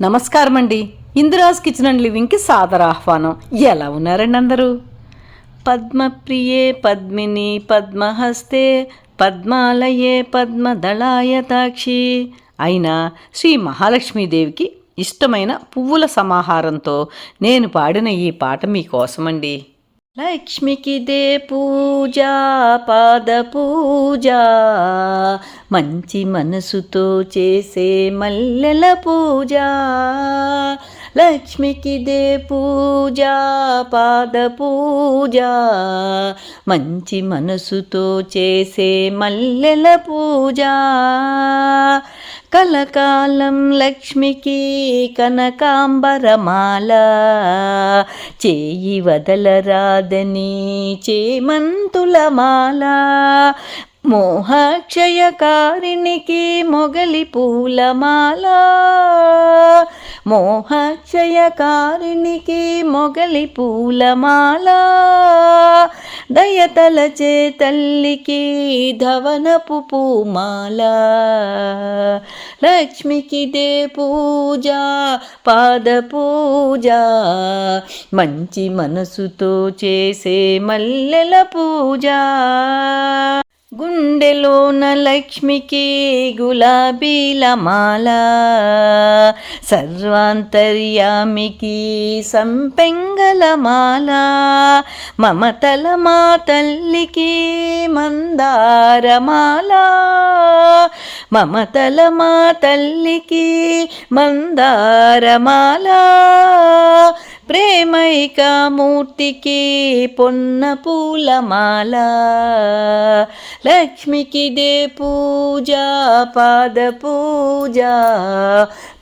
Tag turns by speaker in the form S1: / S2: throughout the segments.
S1: నమస్కారం అండి ఇందిరాజ్ kitchen and లివింగ్కి సాదర ఆహ్వానం. ఎలా ఉన్నారండి అందరూ? పద్మప్రియే పద్మిని పద్మహస్తే పద్మాలయే పద్మదళాయతాక్షి అయిన శ్రీ మహాలక్ష్మీదేవికి ఇష్టమైన పువ్వుల సమాహారంతో నేను పాడిన ఈ పాట మీకోసమండి. లక్ష్మికి దే పూజ పాద పూజ. మంచి మనసుతో చేసే మల్లెల పూజ. లక్ష్మికి దే పూజ పాద పూజ. మంచి మనసుతో చేసే మల్లెల పూజ. కలకాలం లక్ష్మికి కనకాంబరమాల. చేయి వదలరాదని చేమంతుల మాల. మోహక్షయకారిణికి మొగలి పూలమాల. మోహక్షయకారిణికి మొగలి పూలమాల. దయతలచే తల్లికి ధవనపు పూమాల. లక్ష్మికి దే పూజ పాద పూజ. మంచి మనసుతో చేసే మల్లెల పూజ. గుండెలోన లక్ష్మికి గులాబీల మాల సర్వాంతర్యామికి సంపెంగల మాల మమతల మా తల్లికి మందారమాల మమతల మా తల్లికి మందారమాల ప్రేమైక మూర్తికి పొన్న పూలమాల లక్ష్మికి దే పూజ పాద పూజ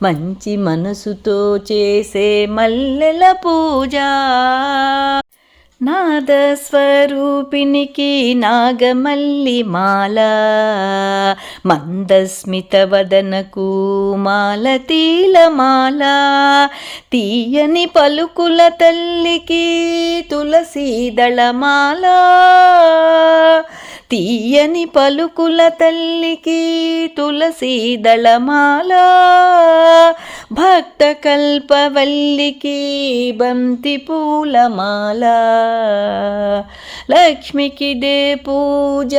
S1: మంచి మనసుతో చేసే మల్లెల పూజ. నాదస్వరూపినికి నాగమల్లి మాల మందస్మితవదనకు మాలతీలమాల తీయని పలుకుల తల్లికి తులసీదళమాల తీయని పలుకుల తల్లికి తులసీదళమాల భక్త కల్పవల్లికి బంతి పూలమాల. లక్ష్మికి దే పూజ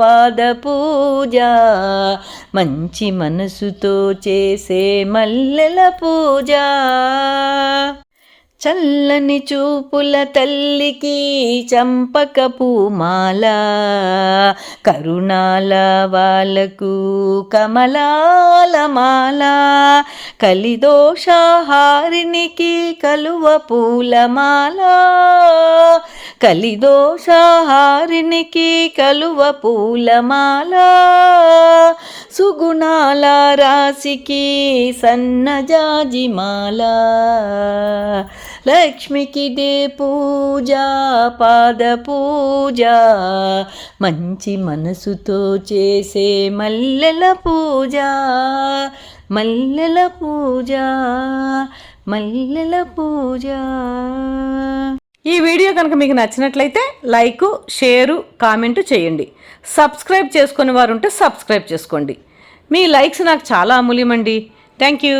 S1: పాద పూజ. మంచి మనసుతో చేసే మల్లెల పూజ. చల్లని చూపుల తల్లికి చంపకపు మాల కరుణాల వాళ్ళకు కమలాల మాల కలిదోషాహారినికి కలువ పూలమాల కలిదోషాహారినికి కలువ పూలమాల సుగుణాల రాశికి సన్నజాజిమాల. లక్ష్మికిదే పూజ పాద పూజ. మంచి మనసుతో చేసే మల్లెల పూజ మల్లెల పూజ మల్లెల పూజ. ఈ వీడియో కనుక మీకు నచ్చినట్లయితే లైకు షేరు కామెంటు చేయండి. సబ్స్క్రైబ్ చేసుకునే వారు ఉంటే సబ్స్క్రైబ్ చేసుకోండి. మీ లైక్స్ నాకు చాలా అమూల్యమండి. Thank you.